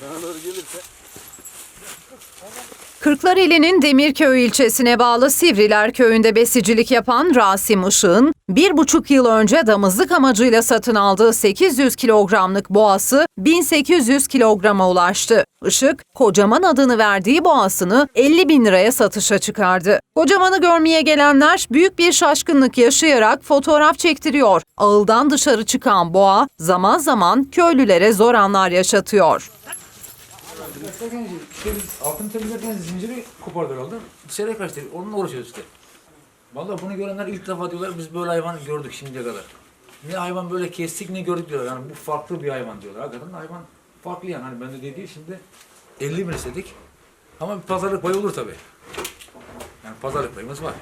Sana doğru. Kırklareli'nin Demirköy ilçesine bağlı Sivriler köyünde besicilik yapan Rasim Işık'ın bir buçuk yıl önce damızlık amacıyla satın aldığı 800 kilogramlık boğası 1800 kilograma ulaştı. Işık, kocaman adını verdiği boğasını 50 bin liraya satışa çıkardı. Kocamanı görmeye gelenler büyük bir şaşkınlık yaşayarak fotoğraf çektiriyor. Ağıldan dışarı çıkan boğa zaman zaman köylülere zor anlar yaşatıyor temizlerken, işte biz altını temizlerken zinciri kopardık aldı. Dışarıya kaçtı. Onunla uğraşıyoruz işte. Vallahi bunu görenler ilk defa diyorlar biz böyle hayvan gördük şimdiye kadar. Ne hayvan böyle kestik ne gördük diyorlar. Yani bu farklı bir hayvan diyorlar. Hakikaten hayvan farklı yani. Hani ben de dediği şimdi 50 bin istedik. Ama bir pazarlık payı olur tabii. Yani pazarlık payımız var.